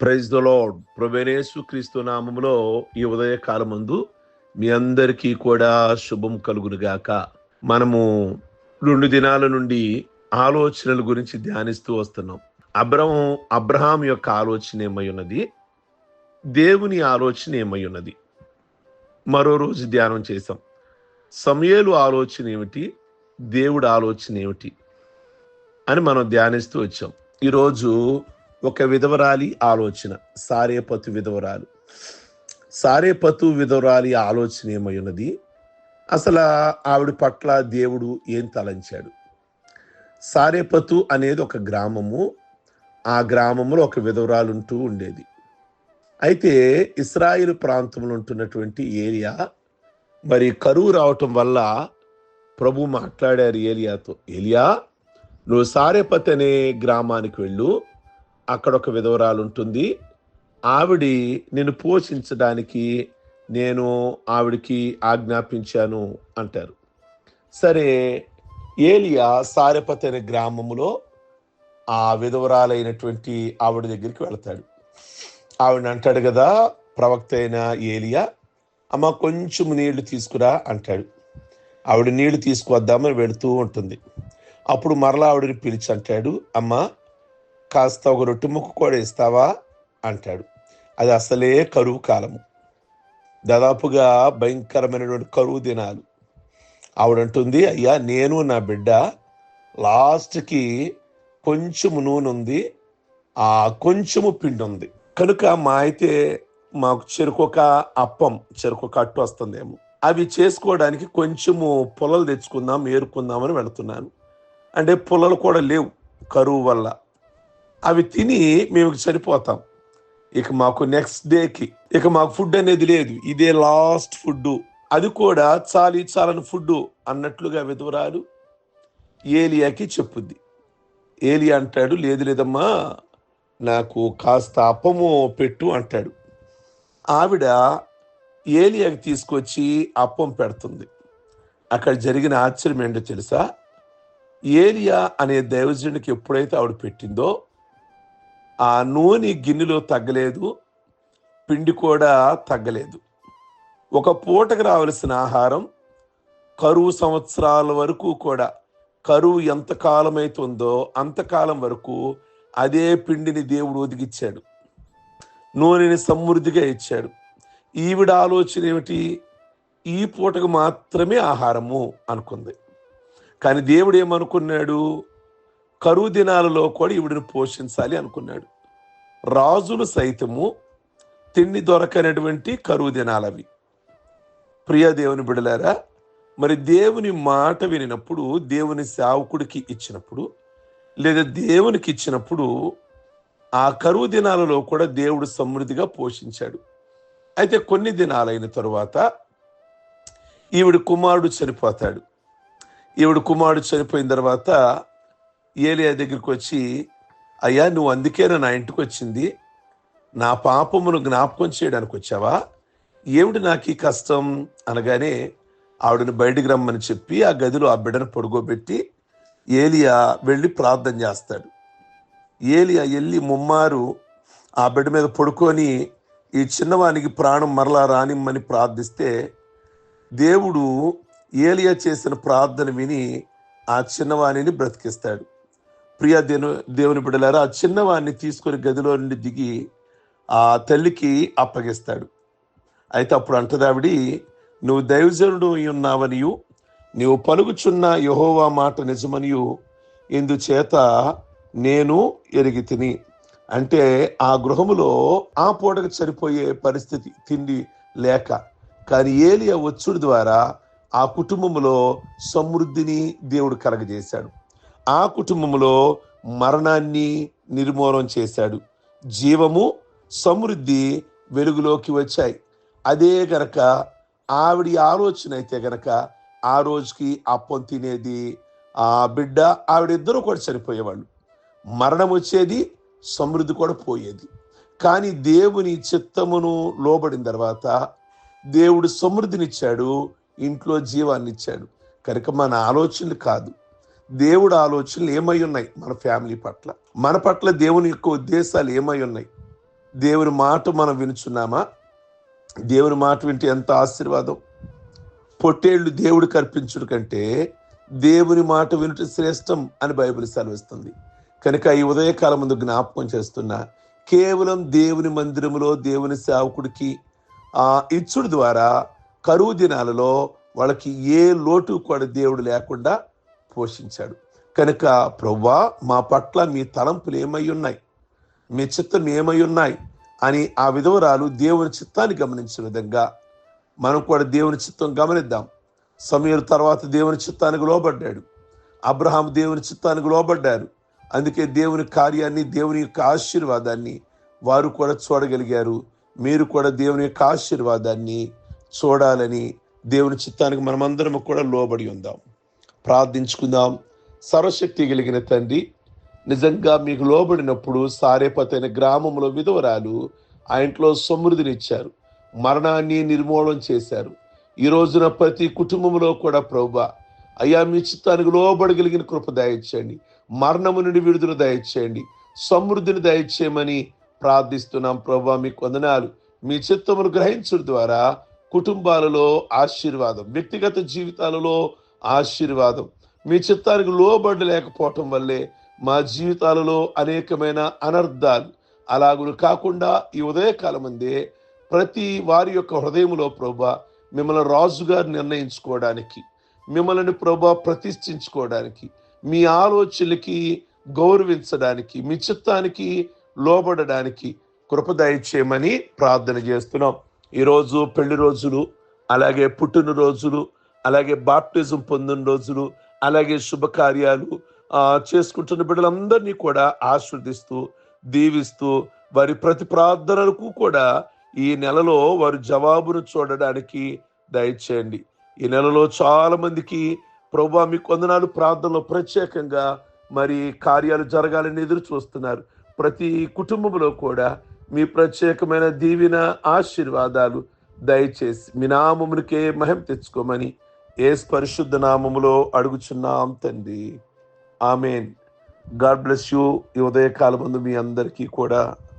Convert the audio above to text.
Praise the lord ప్రవేణేశు క్రీస్తు నామంలో ఈ ఉదయ కాలమందు మీ అందరికీ కూడా శుభం కలుగునుగాక మనము రెండు దినాల నుండి ఆలోచనల గురించి ధ్యానిస్తూ వస్తున్నాం. అబ్రహం అబ్రహాం యొక్క ఆలోచన ఏమై ఉన్నది? దేవుని ఆలోచన ఏమై ఉన్నది? మరో రోజు ధ్యానం చేసాం సమయలు ఆలోచన ఏమిటి? దేవుడు ఆలోచన ఏమిటి? అని మనం ధ్యానిస్తూ వచ్చాం. ఈరోజు ఒక విధవరాలి ఆలోచన. సారేపతు విధవరాలు. సారేపతు విధవరాలి ఆలోచన ఏమై ఉన్నది అసలు ఆవిడ పట్ల దేవుడు ఏం తలంచాడు? సారేపతు అనేది ఒక గ్రామము. ఆ గ్రామంలో ఒక విధవరాలు ఉంటూ ఉండేది. అయితే ఇస్రాయిల్ ప్రాంతంలో ఉంటున్నటువంటి ఏరియా మరి కరువు రావటం వల్ల ప్రభు మాట్లాడారు ఏలియాతో ఏలియా నువ్వు సారేపత్ అనే గ్రామానికి వెళ్ళు. అక్కడ ఒక విధవరాలు ఉంటుంది ఆవిడి నేను పోషించడానికి నేను ఆవిడికి ఆజ్ఞాపించాను అంటారు. సరే ఏలియా సారెపత్ అనే గ్రామంలో ఆ విధవరాలైనటువంటి ఆవిడ దగ్గరికి వెళ్తాడు. ఆవిడ అంటాడు కదా ప్రవక్త అయిన ఏలియా అమ్మ కొంచెం నీళ్ళు తీసుకురా అంటాడు. ఆవిడ నీళ్ళు తీసుకువద్దామని వెళుతూ ఉంటుంది. అప్పుడు మరలా ఆవిడని పిలిచి అంటాడు అమ్మ కాస్త ఒక రొట్టె ముక్కు కూడా ఇస్తావా అంటాడు. అది అసలే కరువు కాలము. దాదాపుగా భయంకరమైనటువంటి కరువు దినాలు. ఆవిడంటుంది అయ్యా నేను నా బిడ్డ లాస్ట్కి కొంచెము నూనె ఉంది. ఆ కొంచెము పిండి ఉంది. కనుక మా అయితే మాకు చెరుకొక అప్పం చెరుకొక అట్టు వస్తుందేమో. అవి చేసుకోవడానికి కొంచెము పొలలు తెచ్చుకుందాం ఏరుకుందామని వెళుతున్నాను. అంటే పొలలు కూడా లేవు కరువు వల్ల. అవి తిని మేము చనిపోతాం ఇక మాకు నెక్స్ట్ డేకి ఇక మాకు ఫుడ్ అనేది లేదు. ఇదే లాస్ట్ ఫుడ్ అది కూడా చాలి చాలని ఫుడ్ అన్నట్లుగా విధురాలు ఏలియాకి చెప్పుద్ది. ఏలి అంటాడు లేదు లేదమ్మా నాకు కాస్త అప్పము పెట్టు అంటాడు. ఆవిడ ఏలియాకి తీసుకొచ్చి అప్పం పెడుతుంది. అక్కడ జరిగిన ఆశ్చర్యం ఏంటో తెలుసా? ఏలియా అనే దైవజనుడికి ఎప్పుడైతే ఆవిడ పెట్టిందో ఆ నూనె గిన్నెలో తగ్గలేదు పిండి కూడా తగ్గలేదు. ఒక పూటకు రావలసిన ఆహారం కరువు సంవత్సరాల వరకు కూడా కరువు ఎంత కాలమైతుందో అంతకాలం వరకు అదే పిండిని దేవుడు ఒదిగిచ్చాడు. నూనెని సమృద్ధిగా ఇచ్చాడు. ఈవిడ ఆలోచన ఏమిటి? ఈ పూటకు మాత్రమే ఆహారము అనుకుంది. కానీ దేవుడు ఏమనుకున్నాడు? కరువు దినాలలో కూడా ఈవిడిని పోషించాలి అనుకున్నాడు. రాజులు సైతము తిండి దొరకనటువంటి కరువు దినాలవి. ప్రియ దేవుని బిడలారా మరి దేవుని మాట వినినప్పుడు దేవుని సేవకుడికి ఇచ్చినప్పుడు లేదా దేవునికి ఇచ్చినప్పుడు ఆ కరువు దినాలలో కూడా దేవుడు సమృద్ధిగా పోషించాడు. అయితే కొన్ని దినాలైన తరువాత ఈవిడ కుమారుడు చనిపోతాడు. ఈవిడ కుమారుడు చనిపోయిన తర్వాత ఏలియా దగ్గరికి వచ్చి అయ్యా నువ్వు అందుకేనా నా ఇంటికి వచ్చింది? నా పాపమును జ్ఞాపకం చేయడానికి వచ్చావా? ఏమిటి నాకు ఈ కష్టం? అనగానే ఆవిడని బయటికి రమ్మని చెప్పి ఆ గదిలో ఆ బిడ్డను పడుకోబెట్టి ఏలియా వెళ్ళి ప్రార్థన చేస్తాడు. ఏలియా వెళ్ళి ముమ్మారు ఆ బిడ్డ మీద పడుకొని ఈ చిన్నవానికి ప్రాణం మరలా రానిమ్మని ప్రార్థిస్తే దేవుడు ఏలియా చేసిన ప్రార్థన విని ఆ చిన్నవాణిని బ్రతికిస్తాడు. ప్రియ దేను దేవుని బిడ్డలారా ఆ చిన్నవాడిని తీసుకొని గదిలో నుండి దిగి ఆ తల్లికి అప్పగిస్తాడు. అయితే అప్పుడు అంటదావిడి నువ్వు దైవజనుడు ఉన్నావనియు నీవు పలుకుచున్న యహోవా మాట నిజమనియు ఇందుచేత నేను ఎరిగి తిని. అంటే ఆ గృహములో ఆ పూటకు సరిపోయే పరిస్థితి తిండి లేక కానీ ఏలియా వచ్చుడు ద్వారా ఆ కుటుంబంలో సమృద్ధిని దేవుడు కలగజేశాడు. ఆ కుటుంబంలో మరణాన్ని నిర్మూలన చేశాడు. జీవము సమృద్ధి వెలుగులోకి వచ్చాయి. అదే గనక ఆవిడ ఆలోచన అయితే గనక ఆ రోజుకి అప్పం తినేది ఆ బిడ్డ ఆవిడిద్దరూ కూడా చనిపోయేవాళ్ళు. మరణం వచ్చేది సమృద్ధి కూడా పోయేది. కానీ దేవుని చిత్తమును లోబడిన తర్వాత దేవుడు సమృద్ధినిచ్చాడు ఇంట్లో జీవాన్ని ఇచ్చాడు కనుక మన ఆలోచనలు కాదు. దేవుడు ఆలోచనలు ఏమై ఉన్నాయి మన ఫ్యామిలీ పట్ల? మన పట్ల దేవుని యొక్క ఉద్దేశాలు ఏమై ఉన్నాయి? దేవుని మాట మనం వినుచున్నామా? దేవుని మాట వింటే ఎంత ఆశీర్వాదం? పొట్టేళ్ళు దేవుడు కల్పించుడు కంటే దేవుని మాట వినుట శ్రేష్టం అని బైబిల్ సెలవిస్తుంది. కనుక ఈ ఉదయకాలం ముందు జ్ఞాపకం చేస్తున్నా కేవలం దేవుని మందిరములో దేవుని సేవకుడికి ఆ ఇచ్చుడు ద్వారా కరువు దినాలలో వాళ్ళకి ఏ లోటు కూడా దేవుడు లేకుండా పోషించాడు. కనుక ప్రవ్వా మా పట్ల మీ తలంపులు ఏమై ఉన్నాయి? మీ చిత్తం ఏమై ఉన్నాయి? అని ఆ విధవరాలు దేవుని చిత్తాన్ని గమనించిన విధంగా మనం కూడా దేవుని చిత్తం గమనిద్దాం. సమయం తర్వాత దేవుని చిత్తానికి లోబడ్డాడు. అబ్రహాం దేవుని చిత్తానికి లోబడ్డారు. అందుకే దేవుని కార్యాన్ని దేవుని యొక్క ఆశీర్వాదాన్ని వారు కూడా చూడగలిగారు. మీరు కూడా దేవుని యొక్క ఆశీర్వాదాన్ని చూడాలని దేవుని చిత్తానికి మనమందరం కూడా లోబడి ఉందాం. ప్రార్థించుకుందాం. సర్వశక్తి కలిగిన తండ్రి నిజంగా మీకు లోబడినప్పుడు సారేపతైన గ్రామంలో విధవరాలు ఆ ఇంట్లో సమృద్ధినిచ్చారు మరణాన్ని నిర్మూలన చేశారు. ఈ రోజున ప్రతి కుటుంబంలో కూడా ప్రభా అయ్యా మీ చిత్తానికి లోబడగలిగిన కృప దయచేయండి. మరణము నుండి విడుదల దయచేయండి. సమృద్ధిని దయచేయమని ప్రార్థిస్తున్నాం ప్రభా మీకు వందనాలు. మీ చిత్తమును గ్రహించడం ద్వారా కుటుంబాలలో ఆశీర్వాదం వ్యక్తిగత జీవితాలలో ఆశీర్వాదం. మీ చిత్తానికి లోబడలేకపోవటం వల్లే మా జీవితాలలో అనేకమైన అనర్థాలు అలాగులు కాకుండా ఈ ఉదయకాలం అందే ప్రతి వారి యొక్క హృదయంలో ప్రభా మిమ్మల్ని రాజుగా నిర్ణయించుకోవడానికి మిమ్మల్ని ప్రభా ప్రతిష్ఠించుకోవడానికి మీ ఆలోచనలకి గౌరవించడానికి మీ చిత్తానికి లోబడడానికి కృప ప్రార్థన చేస్తున్నాం. ఈరోజు పెళ్ళి రోజులు అలాగే పుట్టిన రోజులు అలాగే బాప్టిజం పొందిన రోజులు అలాగే శుభకార్యాలు చేసుకుంటున్న బిడ్డలందరినీ కూడా ఆస్వాదిస్తూ దీవిస్తూ వారి ప్రతి ప్రార్థనలకు కూడా ఈ నెలలో వారి జవాబును చూడడానికి దయచేయండి. ఈ నెలలో చాలా మందికి ప్రభా మీ కొందనాలు ప్రార్థనలో ప్రత్యేకంగా మరి కార్యాలు జరగాలని ఎదురు చూస్తున్నారు. ప్రతి కుటుంబంలో కూడా మీ ప్రత్యేకమైన దీవిన ఆశీర్వాదాలు దయచేసి మీ నామమునికే మహిమ తెచ్చుకోమని ఏ పరిశుద్ధ నామములో అడుగుచున్నాం తండ్రి. ఆమెన్. God bless you. ఈ ఉదయకాలం మీ అందరికీ కూడా